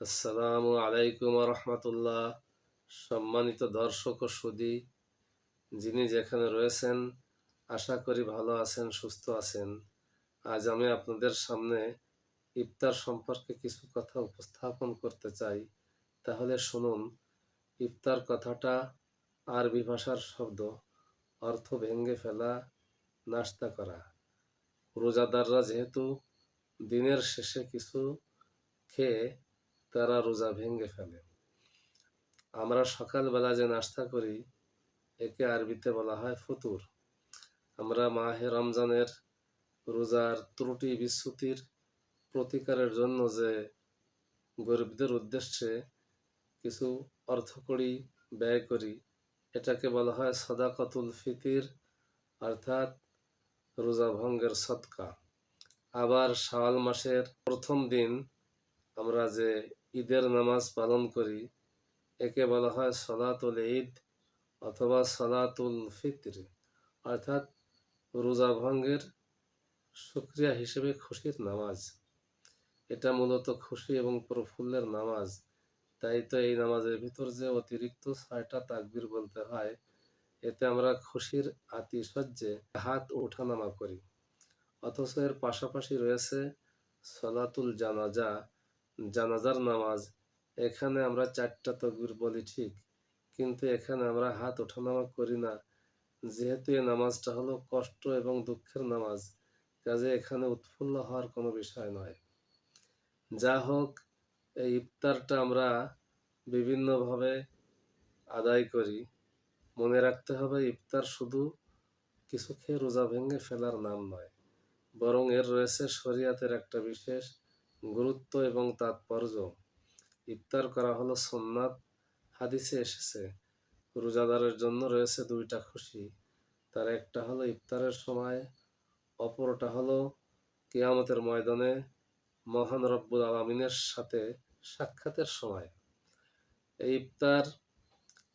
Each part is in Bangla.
আসসালামু আলাইকুম রহমতুল্লাহ সম্মানিত দর্শক ও সুদী, যিনি যেখানে রয়েছেন, আশা করি ভালো আছেন, সুস্থ আছেন। আজ আমি আপনাদের সামনে ইফতার সম্পর্কে কিছু কথা উপস্থাপন করতে চাই। তাহলে শুনুন, ইফতার কথাটা আরবি ভাষার শব্দ, অর্থ ভেঙ্গে ফেলা নাস্তা করা। রোজাদাররা যেহেতু দিনের শেষে কিছু খেয়ে তারা রোজা ভেঙে ফেলে। আমরা সকালবেলা যে নাস্তা করি, একে আরবিতে বলা হয় ফতুর। আমরা মাহে রমজানের রোজার ত্রুটি বিচ্যুতির প্রতিকারের জন্য যে গরিবদের উদ্দেশ্যে কিছু অর্থকড়ি ব্যয় করি, এটাকে বলা হয় সদাকতুল ফিতির, অর্থাৎ রোজা ভঙ্গের সৎকা আবার শাওয়াল মাসের প্রথম দিন আমরা যে ঈদের নামাজ পালন করি, একে বলা হয় সলাতুল ঈদ অথবা সলাতুল ফিতর। অর্থাৎ রোজা ভঙ্গের সুক্রিয়া হিসেবে খুশির নামাজ। এটা মূলত খুশি এবং প্রফুল্লের নামাজ। তাই তো এই নামাজের ভিতর যে অতিরিক্ত ছয়টা তাকবির বলতে হয়, এতে আমরা খুশির আতিশয্যে হাত ওঠানামা করি। অথচ এর পাশাপাশি রয়েছে সলাতুল জানাজা জানাজার নামাজ, এখানে আমরা চারটা তকবির বলি ঠিক, কিন্তু এখানে আমরা হাত ওঠানামা করি না। যেহেতু এই নামাজটা হলো কষ্ট এবং দুঃখের নামাজ, কাজে এখানে উৎফুল্ল হওয়ার কোনো বিষয় নয়। যা হোক, এই ইফতারটা আমরা বিভিন্নভাবে আদায় করি। মনে রাখতে হবে, ইফতার শুধু কিছু খেয়ে রোজা ভেঙে ফেলার নাম নয়, বরং এর রয়েছে শরিয়াতের একটা বিশেষ গুরুত্ব এবং তাৎপর্য। ইফতার করা হলো সোননাথ হাদিসে এসেছে, রোজাদারের জন্য রয়েছে দুইটা খুশি। তার একটা হলো ইফতারের সময়, অপরটা হলো কেয়ামতের ময়দানে মহান রব্বুল আলমিনের সাথে সাক্ষাতের সময়। এই ইফতার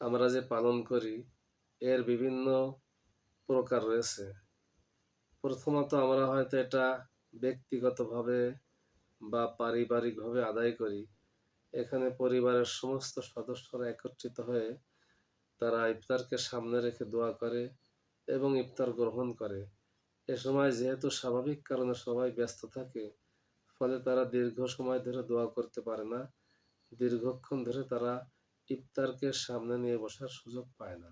আমরা যে পালন করি, এর বিভিন্ন প্রকার রয়েছে। প্রথমত আমরা হয়তো এটা ব্যক্তিগতভাবে বা পারিবারিকভাবে আদায় করি, এখানে পরিবারের সমস্ত সদস্যরা একত্রিত হয়ে তারা ইফতারকে সামনে রেখে দোয়া করে এবং ইফতার গ্রহণ করে। এ সময় যেহেতু স্বাভাবিক কারণে সবাই ব্যস্ত থাকে, ফলে তারা দীর্ঘ সময় ধরে দোয়া করতে পারে না। দীর্ঘক্ষণ ধরে তারা ইফতারকে সামনে নিয়ে বসার সুযোগ পায় না।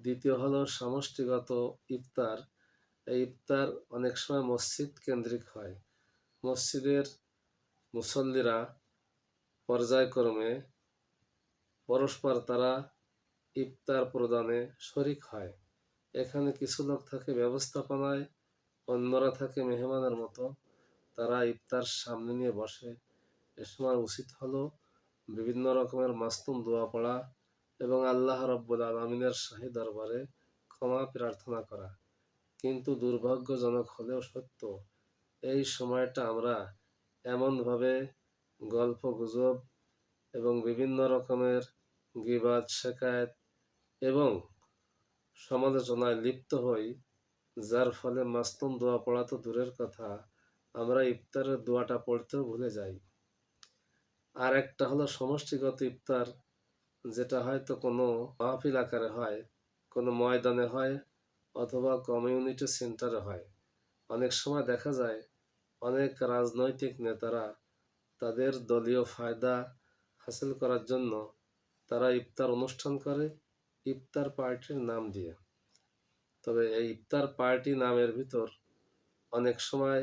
দ্বিতীয় হলো সমষ্টিগত ইফতার। এই ইফতার অনেক সময় মসজিদ কেন্দ্রিক হয়। মসজিদের মুসল্লিরা পর্যায়ক্রমে পরস্পর তারা ইফতার প্রদানে শরিক হয়। এখানে কিছু লোক থাকে ব্যবস্থাপনায়, অন্যরা থাকে মেহমানের মতো। তারা ইফতার সামনে নিয়ে বসে। এ সময় উচিত হলো বিভিন্ন রকমের মাস্তুম দোয়া পড়া এবং আল্লাহ রব্বুল আলমিনের শাহী দরবারে ক্ষমা প্রার্থনা করা। কিন্তু দুর্ভাগ্যজনক হলেও সত্য এই সময়টা আমরা এমনভাবে গল্প গুজব এবং বিভিন্ন রকমের গিবাদ শেখায়ত এবং সমালোচনায় লিপ্ত হই, যার ফলে মাস্তুম দোয়া পড়া তো দূরের কথা, আমরা ইফতারের দোয়াটা পড়তেও ভুলে যাই। আর একটা হলো সমষ্টিগত ইফতার, যেটা হয়তো কোনো মাহফিল আকারে হয়, কোনো ময়দানে হয় অথবা কমিউনিটি সেন্টারে হয়। অনেক সময় দেখা যায় অনেক রাজনৈতিক নেতারা তাদের দলীয় ফায়দা হাসিল করার জন্য তারা ইফতার অনুষ্ঠান করে, ইফতার পার্টির নাম দিয়ে। তবে এই ইফতার পার্টি নামের ভিতর অনেক সময়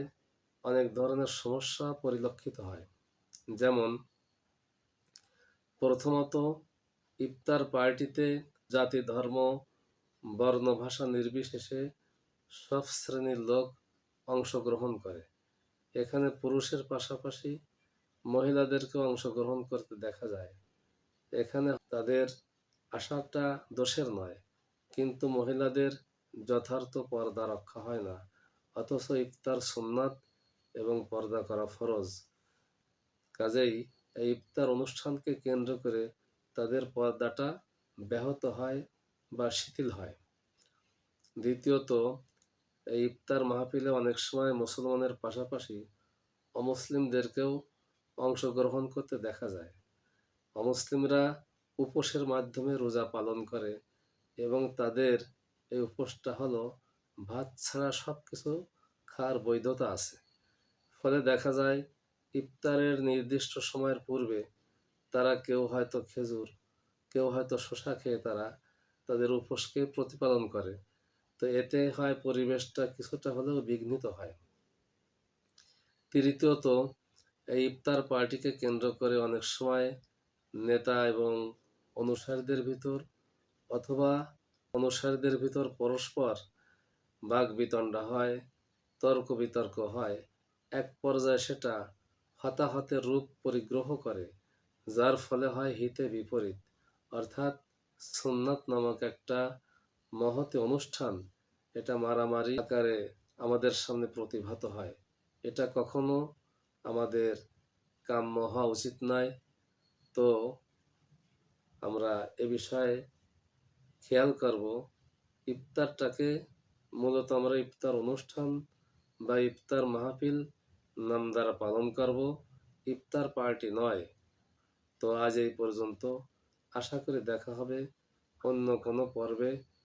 অনেক ধরনের সমস্যা পরিলক্ষিত হয়। যেমন, প্রথমত, ইফতার পার্টিতে জাতি, ধর্ম, বর্ণ, ভাষা নির্বিশেষে সব শ্রেণির লোক অংশগ্রহণ করে। এখানে পুরুষের পাশাপাশি মহিলাদেরকেও অংশগ্রহণ করতে দেখা যায়। এখানে তাদের আশাটা দোষের নয়, কিন্তু মহিলাদের যথার্থ পর্দা রক্ষা হয় না, অথচ ইফতার সুন্নাত এবং পর্দা করা ফরজ। কাজেই এই ইফতার অনুষ্ঠানকে কেন্দ্র করে তাদের পর্দাটা ব্যাহত হয় বা শিথিল হয়। দ্বিতীয়ত এই ইফতার মাহফিলে অনেক সময় মুসলমানের পাশাপাশি অমুসলিমদেরকেও অংশগ্রহণ করতে দেখা যায়। অমুসলিমরা উপোসের মাধ্যমে রোজা পালন করে এবং তাদের এই উপোসটা হলো ভাত ছাড়া সব কিছু খাওয়ার বৈধতা আছে। ফলে দেখা যায়, ইফতারের নির্দিষ্ট সময়ের পূর্বে তারা কেউ হয়তো খেজুর, কেউ হয়তো শশা খেয়ে তারা তাদের উপোসকে প্রতিপালন করে। তো এতে হয় পরিবেশটা কিছুটা হলেও বিঘ্নিত হয়। তৃতীয়ত, এই ইফতার পার্টিকে কেন্দ্র করে অনেক সময় নেতা এবং অনুসারীদের ভিতর অথবা অনুসারীদের ভিতর পরস্পর বাঘ বিতণ্ডা হয় তর্ক বিতর্ক হয়। এক পর্যায়ে সেটা হতাহতের রূপ পরিগ্রহ করে, যার ফলে হয় হিতে বিপরীত। অর্থাৎ সুন্নাত নামক একটা মহতি অনুষ্ঠান, এটা মারামারি আকারে আমাদের সামনে প্রতিভাত হয়। এটা কখনো আমাদের কাম্য হওয়া উচিত নয়। তো আমরা এ বিষয়ে খেয়াল করব, ইফতারটাকে মূলত আমরা ইফতার অনুষ্ঠান বা ইফতার মাহফিল নাম দ্বারা পালন করব। ইফতার পার্টি নয়। তো আজ এই পর্যন্ত। আশা করি দেখা হবে অন্য কোনো পর্বে।